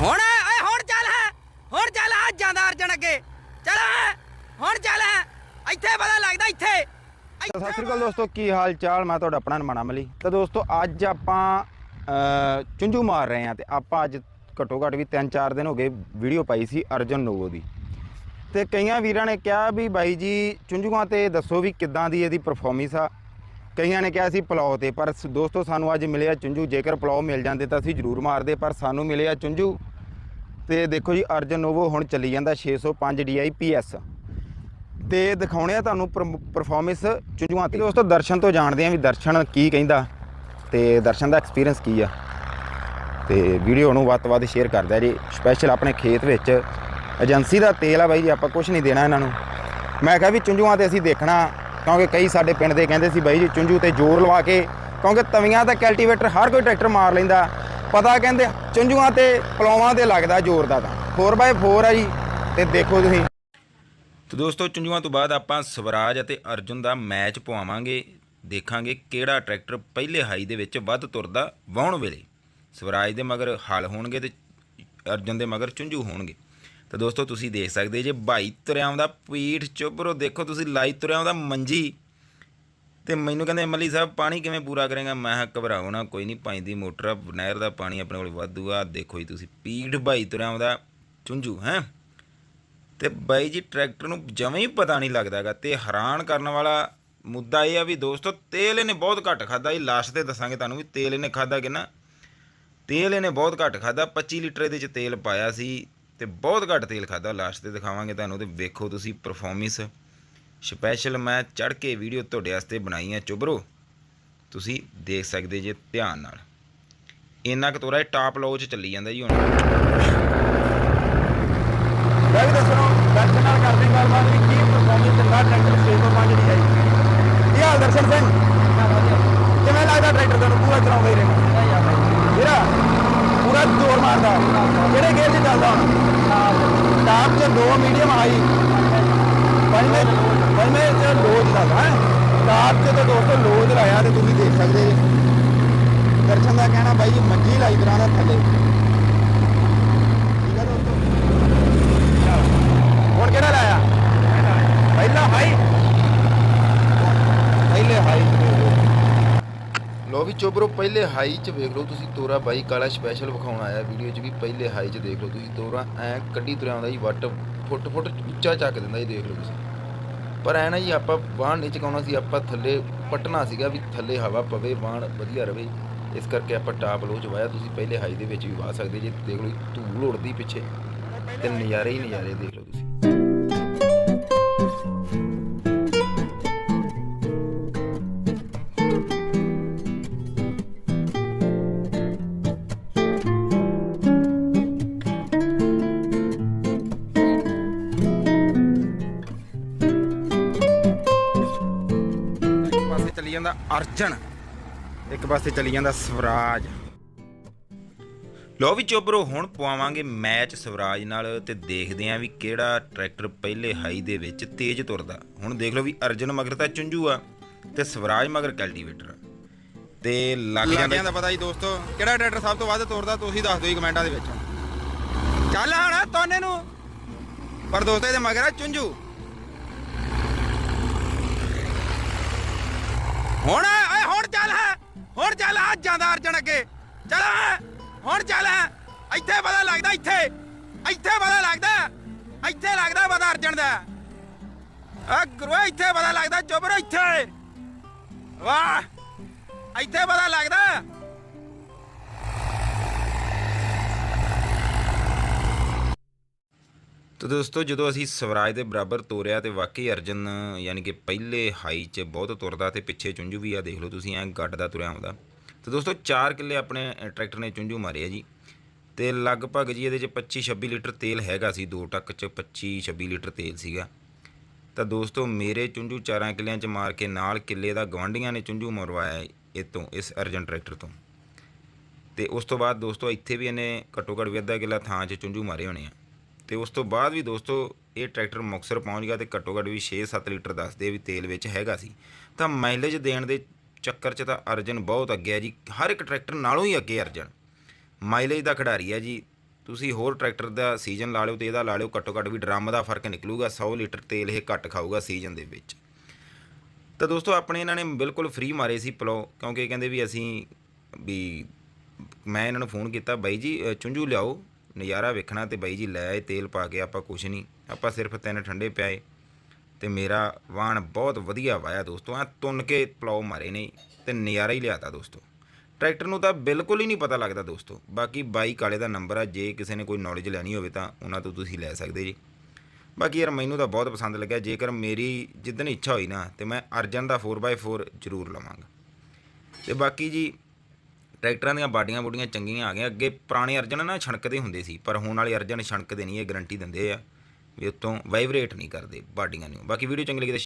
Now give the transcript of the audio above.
ਹੁਣ ਓਏ ਹੁਣ ਚੱਲ ਹੁਣ ਚੱਲ ਆ ਜਾਂਦਾ ਅਰਜਨ ਅੱਗੇ। ਚੱਲ ਹੁਣ ਚੱਲ ਇੱਥੇ ਪਤਾ ਲੱਗਦਾ ਇੱਥੇ। ਸਤਿ ਸ੍ਰੀ ਅਕਾਲ ਦੋਸਤੋ ਕੀ ਹਾਲ ਚਾਲ? ਮੈਂ ਤੁਹਾਡਾ ਆਪਣਾ ਨਮਾਣਾ ਮਲੀ। ਤਾਂ ਦੋਸਤੋ ਅੱਜ ਆਪਾਂ ਚੁੰਝੂ ਮਾਰ ਰਹੇ ਹਾਂ ਤੇ ਆਪਾਂ ਅੱਜ ਘੱਟੋ ਘੱਟ ਵੀ 3-4 ਦਿਨ ਹੋ ਗਏ ਵੀਡੀਓ ਪਾਈ ਸੀ ਅਰਜਨ ਨੋਵੋ ਦੀ। ਤੇ ਕਈਆਂ ਵੀਰਾਂ ਨੇ ਕਿਹਾ ਵੀ ਬਾਈ ਜੀ ਚੁੰਝੂਆਂ ਤੇ ਦੱਸੋ ਵੀ ਕਿੱਦਾਂ ਦੀ ਇਹਦੀ ਪਰਫਾਰਮੈਂਸ ਆ। ਕਈਆਂ ਨੇ ਕਿਹਾ ਸੀ ਪਲਾਓ ਤੇ ਪਰ ਦੋਸਤੋ ਸਾਨੂੰ ਅੱਜ ਮਿਲਿਆ ਚੁੰਝੂ। ਜੇਕਰ ਪਲਾਓ ਮਿਲ ਜਾਂਦੇ ਤਾਂ ਅਸੀਂ ਜ਼ਰੂਰ ਮਾਰਦੇ ਪਰ ਸਾਨੂੰ ਮਿਲਿਆ ਚੁੰਝੂ। ਤੇ ਦੇਖੋ ਜੀ, ਅਰਜਨ ਨੋਵੋ ਹੁਣ ਚੱਲੀ ਜਾਂਦਾ 605 DI PS ਤੇ ਦਿਖਾਉਣੇ ਆ ਤੁਹਾਨੂੰ ਪਰਫਾਰਮੈਂਸ ਚੁੰਝੂਆਂ ਤੇ। ਤੋਂ ਦਰਸ਼ਨ ਤੋਂ ਜਾਣਦੇ ਆ ਵੀ ਦਰਸ਼ਨ ਕੀ ਕਹਿੰਦਾ ਤੇ ਦਰਸ਼ਨ ਦਾ ਐਕਸਪੀਰੀਅੰਸ ਕੀ ਆ। ਤੇ ਵੀਡੀਓ ਨੂੰ ਵੱਧ ਤੋਂ ਵੱਧ ਸ਼ੇਅਰ ਕਰਦਾ ਜੀ। ਸਪੈਸ਼ਲ ਆਪਣੇ ਖੇਤ ਵਿੱਚ ਏਜੰਸੀ ਦਾ ਤੇਲ ਆ ਬਾਈ ਜੀ, ਆਪਾਂ ਕੁਝ ਨਹੀਂ ਦੇਣਾ ਇਹਨਾਂ ਨੂੰ। ਮੈਂ ਕਿਹਾ ਵੀ ਚੁੰਝੂਆਂ ਤੇ ਅਸੀਂ ਦੇਖਣਾ, ਕਿਉਂਕਿ ਕਈ ਸਾਡੇ ਪਿੰਡ ਦੇ ਕਹਿੰਦੇ ਸੀ ਬਾਈ ਜੀ, ਚੁੰਝੂ ਤੇ ਜ਼ੋਰ ਲਵਾ ਕੇ, ਕਿਉਂਕਿ ਤਵੀਆਂ ਤਾਂ ਕਲਟੀਵੇਟਰ ਹਰ ਕੋਈ ਟਰੈਕਟਰ ਮਾਰ ਲੈਂਦਾ। ਪਤਾ ਕਹਿੰਦੇ ਚੁੰਝੂਆਂ ਤੇ ਪਲੌਵਾਂ ਤੇ ਲੱਗਦਾ ਜ਼ੋਰ ਦਾ ਤਾਂ। 4x4 ਆ ਜੀ, ਤੇ ਦੇਖੋ ਤੁਸੀਂ। ਤੋ ਦੋਸਤੋ, ਚੁੰਝੂਆਂ ਤੋਂ ਬਾਅਦ ਆਪਾਂ ਸਵਰਾਜ ਅਤੇ ਅਰਜੁਨ ਦਾ ਮੈਚ ਪਵਾਵਾਂਗੇ। ਦੇਖਾਂਗੇ ਕਿਹੜਾ ਟਰੈਕਟਰ ਪਹਿਲੇ ਹਾਈ ਦੇ ਵਿੱਚ ਵੱਧ ਤੁਰਦਾ ਵਾਉਣ ਵੇਲੇ। ਸਵਰਾਜ ਦੇ ਮਗਰ ਹਲ ਹੋਣਗੇ ਤੇ ਅਰਜੁਨ ਦੇ ਮਗਰ ਚੁੰਝੂ ਹੋਣਗੇ। ਤਾਂ ਦੋਸਤੋ, ਤੁਸੀਂ ਦੇਖ ਸਕਦੇ ਜੇ ਬਾਈ ਤੁਰਿਆ ਆਉਂਦਾ ਪੀਠ ਚੁੱਭਰੋ ਦੇਖੋ ਤੁਸੀਂ ਲਾਈ ਤੁਰਿਆ ਆਉਂਦਾ ਮੰਜੀ। ਤੇ ਮੈਨੂੰ ਕਹਿੰਦੇ ਮੱਲੀ ਸਾਹਿਬ, ਪਾਣੀ ਕਿਵੇਂ ਪੂਰਾ ਕਰੇਗਾ? ਮੈਂ ਕਿਹਾ, ਘਬਰਾਓ ਨਾ, ਕੋਈ ਨਹੀਂ ਪਾਣੀ ਦੀ ਮੋਟਰ ਆ, ਨਹਿਰ ਦਾ ਪਾਣੀ ਆਪਣੇ ਕੋਲ ਵਾਧੂ ਆ, ਦੇਖੋ ਜੀ ਤੁਸੀਂ ਪੀਠ ਭਾਈ ਤੁਰਿਆ ਆਉਂਦਾ, ਚੁੰਝੂ, ਹੈ? ਤੇ ਬਾਈ ਜੀ, ਟਰੈਕਟਰ ਨੂੰ ਜਮਾਂ ਹੀ ਪਤਾ ਨਹੀਂ ਲੱਗਦਾਗਾ ਤੇ ਹੈਰਾਨ ਕਰਨ ਵਾਲਾ ਮੁੱਦਾ ਇਹ ਆ ਵੀ ਦੋਸਤੋ, ਤੇਲ ਇਹਨੇ ਬਹੁਤ ਘੱਟ ਖਾਦਾ ਇਹ ਲਾਸਟ ਤੇ ਦੱਸਾਂਗੇ ਤੁਹਾਨੂੰ ਵੀ ਤੇਲ ਇਹਨੇ ਖਾਦਾ ਕਿੰਨਾ? ਤੇਲ ਇਹਨੇ ਬਹੁਤ ਘੱਟ ਖਾਦਾ 25 ਲੀਟਰ ਇਹਦੇ ਚ ਤੇਲ ਪਾਇਆ ਸੀ ਤੇ ਬਹੁਤ ਘੱਟ ਤੇਲ ਖਾਦਾ ਲਾਸਟ ਤੇ ਦਿਖਾਵਾਂਗੇ ਤੁਹਾਨੂੰ ਤੇ ਵੇਖੋ ਤੁਸੀਂ ਪਰਫਾਰਮੈਂਸ ਸਪੈਸ਼ਲ ਮੈਂ ਚੜ ਕੇ ਵੀਡੀਓ ਤੁਹਾਡੇ ਵਾਸਤੇ ਬਣਾਈ ਆ ਚੁਬਰੋ ਤੁਸੀਂ ਦੇਖ ਸਕਦੇ ਜੇ ਧਿਆਨ ਨਾਲ। ਇੰਨਾ ਕੁ ਤੋਰਾ ਟਾਪ ਲੋ ਚ ਚੱਲੀ ਜਾਂਦਾ ਜੀ ਹੁਣ। ਮੈਂ ਵੀ ਦੱਸਣਾ ਦਰਸ਼ਨ ਨਾਲ ਕਰਦੇ ਹਾਂ ਗੱਲਬਾਤ ਵੀ ਕੀ ਪਰਫਾਰਮੈਂਸ ਚੰਗਾ ਟਰੈਕਟਰ 605 ਦੀ ਆਈ ਕੀ ਹਾਲ ਦਰਸ਼ਨ ਸਿੰਘ? ਕਿਵੇਂ ਲੱਗਦਾ ਟਰੈਕਟਰ ਤੁਹਾਨੂੰ? ਪੂਰਾ ਚਲਾਉਂਦੇ ਰਹੇ ਵੀਰਾ ਪੂਰਾ ਜ਼ੋਰ ਮਾਰਦਾ। ਕਿਹੜੇ ਗੇਅਰ 'ਚ ਚੱਲਦਾ? ਟਾਪ 'ਚ ਦੋ ਮੀਡੀਅਮ ਹਾਈ ਮੈਂ ਪੰਜਵੇਂ 'ਚ ਲੋ ਚੱਲਦਾ ਹੈ ਟਾਪ 'ਚ ਤਾਂ ਦੋਸਤੋ ਲੋ ਚਲਾਇਆ ਤੇ ਤੁਸੀਂ ਦੇਖ ਸਕਦੇ ਦਰਸ਼ਨ ਦਾ ਕਹਿਣਾ ਬਾਈ ਜੀ ਮੰਜੀ ਲਾਈ ਤਰ੍ਹਾਂ ਦਾ ਥੱਲੇ ਠੀਕ ਹੈ ਦੋਸਤੋ ਹੁਣ ਕਿਹੜਾ ਲਾਇਆ ਪਹਿਲਾ ਹਾਈ ਪਹਿਲੇ ਹਾਈ ਲੋ ਵੀ ਚੋਬਰੋ ਪਹਿਲੇ ਹਾਈ 'ਚ ਵੇਖ ਲਓ ਤੁਸੀਂ ਤੋਰਾ ਬਾਈ ਕਾਲਾ ਸਪੈਸ਼ਲ ਵਿਖਾਉਣ ਆਇਆ ਵੀਡੀਓ 'ਚ ਵੀ ਪਹਿਲੇ ਹਾਈ 'ਚ ਦੇਖ ਲਓ ਤੁਸੀਂ ਤੋਰਾ ਐ ਕੱਢੀ ਤੁਰਿਆ ਆਉਂਦਾ ਜੀ ਵੱਟ ਫੁੱਟ ਫੁੱਟ ਉੱਚਾ ਚੱਕ ਦਿੰਦਾ ਜੀ ਦੇਖ ਲਓ ਤੁਸੀਂ। ਪਰ ਐ ਨਾ ਜੀ ਆਪਾਂ ਵਾਹਣ ਨਹੀਂ ਚਕਾਉਣਾ ਸੀ ਆਪਾਂ ਥੱਲੇ ਪਟਣਾ ਸੀਗਾ ਵੀ ਥੱਲੇ ਹਵਾ ਪਵੇ ਵਾਹਣ ਵਧੀਆ ਰਵੇ। ਇਸ ਕਰਕੇ ਆਪਾਂ ਟਾਪ ਲੋ 'ਚ ਵਾਇਆ ਤੁਸੀਂ ਪਹਿਲੇ ਹਾਈ ਦੇ ਵਿੱਚ ਵੀ ਵਾਹ ਸਕਦੇ ਜੇ ਦੇਖ ਲਓ ਜੀ, ਧੂਲ ਉੜਦੀ ਪਿੱਛੇ। ਤੇ ਨਜ਼ਾਰੇ ਹੀ ਨਜ਼ਾਰੇ ਦੇਖ ਲਓ ਤੁਸੀਂ। ਜਾਂਦਾ ਅਰਜਨ। ਇੱਕ ਪਾਸੇ ਚੱਲੀ ਜਾਂਦਾ ਸਵਰਾਜ। ਲੋ ਵੀ ਚੋਬਰੋ, ਹੁਣ ਪਵਾਵਾਂਗੇ ਮੈਚ ਸਵਰਾਜ ਨਾਲ ਤੇ ਦੇਖਦੇ ਆਂ ਵੀ ਕਿਹੜਾ ਟਰੈਕਟਰ ਪਹਿਲੇ ਹਾਈ ਦੇ ਵਿੱਚ ਤੇਜ਼ ਤੁਰਦਾ। ਹੁਣ ਦੇਖ ਲਓ ਵੀ ਅਰਜਨ ਮਗਰ ਤਾਂ ਚੁੰਝੂ ਆ ਤੇ ਸਵਰਾਜ ਮਗਰ ਕਲਟੀਵੇਟਰ ਤੇ ਲੱਗ ਜਾਂਦਾ ਦਾ ਪਤਾ ਜੀ ਦੋਸਤੋ, ਕਿਹੜਾ ਟਰੈਕਟਰ ਸਭ ਤੋਂ ਵੱਧ ਤੁਰਦਾ ਤੁਸੀਂ ਦੱਸ ਦਿਓ ਜੀ ਕਮੈਂਟਾਂ ਦੇ ਵਿੱਚ। ਚੱਲ ਹਣ ਤੋਨੇ ਨੂੰ। ਪਰ ਦੋਸਤੋ ਇਹਦੇ ਮਗਰ ਆ ਚੁੰਝੂ। ਹੁਣ, ਓਏ ਹੁਣ ਚੱਲ ਹੁਣ ਚੱਲ ਆ ਜਾਂਦਾ ਅਰਜਨ ਅੱਗੇ। ਚੱਲ, ਹੁਣ ਚੱਲ, ਇੱਥੇ ਪਤਾ ਲੱਗਦਾ, ਇੱਥੇ। ਇੱਥੇ ਪਤਾ ਲੱਗਦਾ, ਇੱਥੇ ਲੱਗਦਾ ਪਤਾ ਅਰਜਨ ਦਾ। ਆ ਗੁਰੂ ਇੱਥੇ ਪਤਾ ਲੱਗਦਾ, ਚੁੱਪ ਇੱਥੇ। ਵਾਹ, ਇੱਥੇ ਪਤਾ ਲੱਗਦਾ। ਤਾਂ ਦੋਸਤੋ, ਜਦੋਂ ਅਸੀਂ ਸਵਰਾਜ ਦੇ ਬਰਾਬਰ ਤੋਰਿਆ ਤੇ ਵਾਕਈ ਅਰਜਨ, ਯਾਨੀ ਕਿ ਪਹਿਲੇ ਹਾਈ 'ਚ ਬਹੁਤ ਤੁਰਦਾ ਤੇ ਪਿੱਛੇ ਚੁੰਝੂ ਵੀ ਆ, ਦੇਖ ਲਓ ਤੁਸੀਂ, ਐਂ ਗੱਡ ਦਾ ਤੁਰਿਆ ਆਉਂਦਾ। ਤੇ ਦੋਸਤੋ 4 ਕਿੱਲੇ ਆਪਣੇ ਟਰੈਕਟਰ ਨੇ ਚੁੰਝੂ ਮਾਰੇ ਆ ਜੀ। ਤੇ ਲਗਭਗ ਜੀ ਇਹਦੇ 'ਚ 25 26 ਲੀਟਰ ਤੇਲ ਹੈਗਾ ਸੀ, ਦੋ ਟੱਕ 'ਚ 25 26 ਲੀਟਰ ਤੇਲ ਸੀਗਾ। ਤਾਂ ਦੋਸਤੋ, ਮੇਰੇ ਚੁੰਝੂ ਚਾਰਾਂ ਕਿੱਲਿਆਂ 'ਚ ਮਾਰ ਕੇ ਨਾਲ ਕਿੱਲੇ ਦਾ ਗਵਾਂਢੀਆਂ ਨੇ ਚੁੰਝੂ ਮਰਵਾਇਆ ਇਹ ਤੋਂ ਇਸ ਅਰਜਨ ਟਰੈਕਟਰ ਤੋਂ। ਤੇ ਉਸ ਤੋਂ ਬਾਅਦ ਦੋਸਤੋ, ਇੱਥੇ ਵੀ ਇਹਨੇ ਘੱਟੋ ਘੱਟ ਵੀ ਅੱਧਾ ਕਿੱਲਾ ਥਾਂ 'ਚ ਚੁੰਝੂ ਮਾਰੇ ਹੋਣੇ ਆ। ਤੇ ਉਸ ਤੋਂ ਬਾਅਦ ਵੀ ਦੋਸਤੋ, ਇਹ ਟਰੈਕਟਰ ਮੁਕਸਰ ਪਹੁੰਚ ਗਿਆ ਤੇ ਘੱਟੋ ਘੱਟ ਵੀ 6-7 ਲੀਟਰ ਦੱਸਦੇ ਵੀ ਤੇਲ ਵਿੱਚ ਹੈਗਾ ਸੀ। ਤਾਂ ਮਾਈਲੇਜ ਦੇਣ ਦੇ ਚੱਕਰ 'ਚ ਤਾਂ ਅਰਜਨ ਬਹੁਤ ਅੱਗੇ ਹੈ ਜੀ। ਹਰ ਇੱਕ ਟਰੈਕਟਰ ਨਾਲੋਂ ਹੀ ਅੱਗੇ ਅਰਜਨ। ਮਾਈਲੇਜ ਦਾ ਖਿਡਾਰੀ ਹੈ ਜੀ। ਤੁਸੀਂ ਹੋਰ ਟਰੈਕਟਰ ਦਾ ਸੀਜ਼ਨ ਲਾ ਲਿਓ ਤੇ ਇਹਦਾ ਲਾ ਲਿਓ, ਘੱਟੋ ਘੱਟ ਵੀ ਡਰਮ ਦਾ ਫ਼ਰਕ ਨਿਕਲੂਗਾ 100 ਲੀਟਰ ਤੇਲ ਇਹ ਘੱਟ ਖਾਊਗਾ ਸੀਜ਼ਨ ਦੇ ਵਿੱਚ। ਤਾਂ ਦੋਸਤੋ, ਆਪਣੇ ਇਹਨਾਂ ਨੇ ਬਿਲਕੁਲ ਫ੍ਰੀ ਮਾਰੇ ਸੀ ਪਲੋ ਕਿਉਂਕਿ ਕਹਿੰਦੇ ਵੀ ਅਸੀਂ ਵੀ ਮੈਂ ਇਹਨਾਂ ਨੂੰ ਫੋਨ ਕੀਤਾ, ਬਾਈ ਜੀ ਚੁੰਝੂ ਲਿਆਓ। ਨਜ਼ਾਰਾ ਵੇਖਣਾ ਤੇ ਬਾਈ ਜੀ ਲੈ ਆਏ, ਤੇਲ ਪਾ ਕੇ ਆਪਾਂ ਕੁਛ ਨਹੀਂ, ਆਪਾਂ ਸਿਰਫ ਤਿੰਨ ਠੰਡੇ ਪਿਆਏ ਤੇ ਮੇਰਾ ਵਾਹਣ ਬਹੁਤ ਵਧੀਆ ਵਾਇਆ ਦੋਸਤੋ ਆ ਤੁੰਨ ਕੇ ਪਲਾਉ ਮਾਰੇ ਨੇ ਤੇ ਨਜ਼ਾਰਾ ਹੀ ਲਿਆਤਾ ਦੋਸਤੋ। ਟਰੈਕਟਰ ਨੂੰ ਤਾਂ ਬਿਲਕੁਲ ਹੀ ਨਹੀਂ ਪਤਾ ਲੱਗਦਾ ਦੋਸਤੋ, ਬਾਕੀ ਬਾਈਕ ਵਾਲੇ ਦਾ ਨੰਬਰ ਆ, ਜੇ ਕਿਸੇ ਨੇ ਕੋਈ ਨੌਲੇਜ ਲੈਣੀ ਹੋਵੇ ਤਾਂ ਉਹਨਾਂ ਤੋਂ ਤੁਸੀਂ ਲੈ ਸਕਦੇ ਜੀ। ਬਾਕੀ ਯਾਰ ਮੈਨੂੰ ਤਾਂ ਬਹੁਤ ਪਸੰਦ ਲੱਗਿਆ, ਜੇਕਰ ਮੇਰੀ ਜਿੱਦਣ ਇੱਛਾ ਹੋਈ ਨਾ ਤੇ ਮੈਂ ਅਰਜਨ ਦਾ 4x4 ਜ਼ਰੂਰ ਲਵਾਂਗਾ। ਤੇ ਬਾਕੀ ਜੀ ਟਰੈਕਟਰਾਂ ਦੀਆਂ ਬਾਡੀਆਂ ਬੁੱਡੀਆਂ ਚੰਗੀਆਂ ਆ ਗਈਆਂ। ਅੱਗੇ ਪੁਰਾਣੇ ਅਰਜਨ ਨਾ ਛਣਕਦੇ ਹੁੰਦੇ ਸੀ, ਪਰ ਹੁਣ ਵਾਲੇ ਅਰਜਨ ਛਣਕਦੇ ਨਹੀਂ, ਇਹ ਗਾਰੰਟੀ ਦਿੰਦੇ ਆ ਵੀ ਉੱਤੋਂ ਵਾਈਬ੍ਰੇਟ ਨਹੀਂ ਕਰਦੇ ਬਾਡੀਆਂ ਨੂੰ। ਬਾਕੀ ਵੀਡੀਓ ਚੰਗੀ ਲੱਗੀ ਤਾਂ